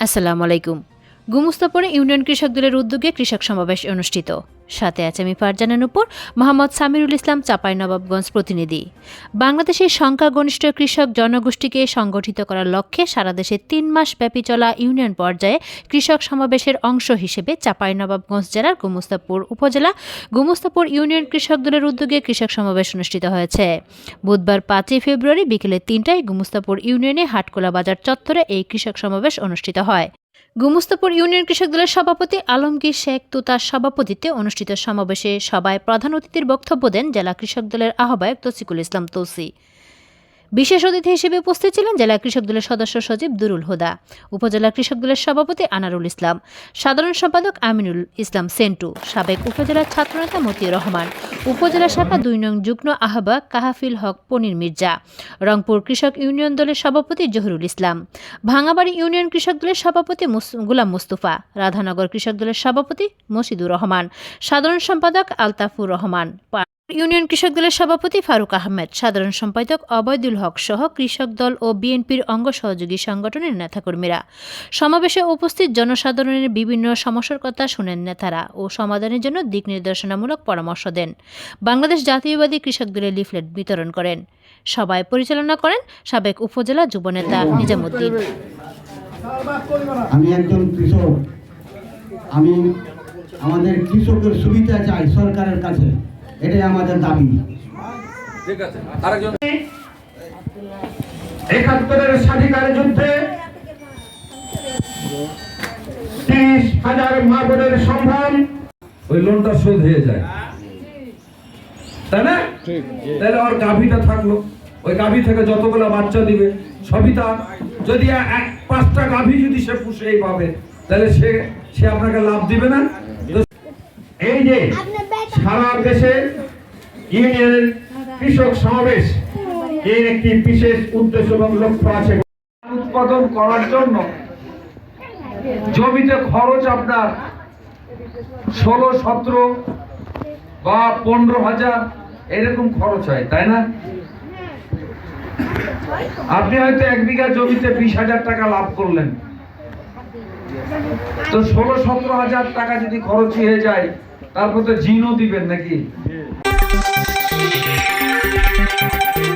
আসসালামু আলাইকুম। গুমস্তাপুরে ইউনিয়ন কৃষক দলের উদ্যোগে কৃষক সমাবেশ অনুষ্ঠিত। সাথে আছে আমি ফারজানের উপর মোহাম্মদ সামিরুল ইসলাম চাপাই নবাবগঞ্জ প্রতিনিধি। বাংলাদেশের সংখ্যাগরিষ্ঠ কৃষক জনগোষ্ঠীকে সংগঠিত করার লক্ষ্যে সারা দেশে তিন মাস ব্যাপী চলা ইউনিয়ন পর্যায়ে কৃষক সমাবেশের অংশ হিসেবে চাপাই নবাবগঞ্জ জেলার গুমস্তাপুর উপজেলা, গুমস্তাপুর ইউনিয়ন কৃষক দলের উদ্যোগে কৃষক সমাবেশ অনুষ্ঠিত হয়েছে। বুধবার পাঁচই ফেব্রুয়ারি বিকেলে তিনটায় গুমস্তাপুর ইউনিয়নে হাটকোলা বাজার চত্বরে এই কৃষক সমাবেশ অনুষ্ঠিত হয়। গুমস্তাপুর ইউনিয়ন কৃষক দলের সভাপতি আলমগীর শেখ তুতার সভাপতিত্বে অনুষ্ঠিত সমাবেশে সভায় প্রধান অতিথির বক্তব্য দেন জেলা কৃষক দলের আহ্বায়ক তসিকুল ইসলাম তৌসি বিশেষ অতিথি হিসেবে উপস্থিত ছিলেন জেলা কৃষক দলের সদস্য সচিব দুরুল হুদা, উপজেলা কৃষক দলের সভাপতি আনারুল ইসলাম, সাধারণ সম্পাদক আমিনুল ইসলাম সেন্টু, সাবেক উপজেলার ছাত্রনেতা মতিউর রহমান উপজেলা শাখা দুই নং যুগ্ম আহ্বায়ক কাহাফিল হক পনির মির্জা। রংপুর কৃষক ইউনিয়ন দলের সভাপতি জহুরুল ইসলাম। ভাঙাবাড়ি ইউনিয়ন কৃষক দলের সভাপতি গুলাম মুস্তফা। রাধানগর কৃষক দলের সভাপতি মসিদুর রহমান। সাধারণ সম্পাদক আলতাফুর রহমান। ইউনিয়ন কৃষক দলের সভাপতি ফারুক আহমেদ, সাধারণ সম্পাদক অবৈদুল হক সহ কৃষক দল ও বিএনপির অঙ্গ সহযোগী সংগঠনের নেতাকর্মীরা। সমাবেশে উপস্থিত জনসাধারণের বিভিন্ন সমস্যার কথা শুনেন নেতারা ও সমাধানের জন্য দিক নির্দেশনামূলক পরামর্শ দেন। বাংলাদেশ জাতীয়বাদী কৃষক দলের লিফলেট বিতরণ করেন। সভায় পরিচালনা করেন সাবেক উপজেলা যুবনেতা নিজামুদ্দিন। আমি একজন কৃষক। আমি আমাদের কৃষকের সুবিধা চাই সরকারের কাছে। এটাই আমাদের দাবি। ঠিক আছে আরেকজন। একাত্তরের স্বাধিকার যুদ্ধে তিরিশ হাজার মা বোনের সম্ভ্রম। ওই লোনটা শোধ হয়ে যায়। তাই না? তাহলে ওর গাভীটা থাকল। ওই গাভী থেকে যতগুলো বাচ্চা দিবে সবই তার। যদি এক পাঁচটা গাভী যদি সে পুষে পাবে তাহলে সে সে আপনাকে লাভ দিবে না। এই যে সারা দেশে ইউনিয়নের কৃষক সমাবেশ। এর একটি বিশেষ উদ্দেশ্য এবং লক্ষ্য আছে। উৎপাদন করার জন্য জমিতে খরচ আপনার ষোলো, সতেরো বা পনেরো হাজার এরকম খরচ হয়, তাই না? আপনি হয়তো এক বিঘা জমিতে বিশ হাজার টাকা লাভ করলেন। তো ষোলো, সতেরো হাজার টাকা যদি খরচ হয়ে যায়, তারপর তো জিনও দিবেন নাকি? Música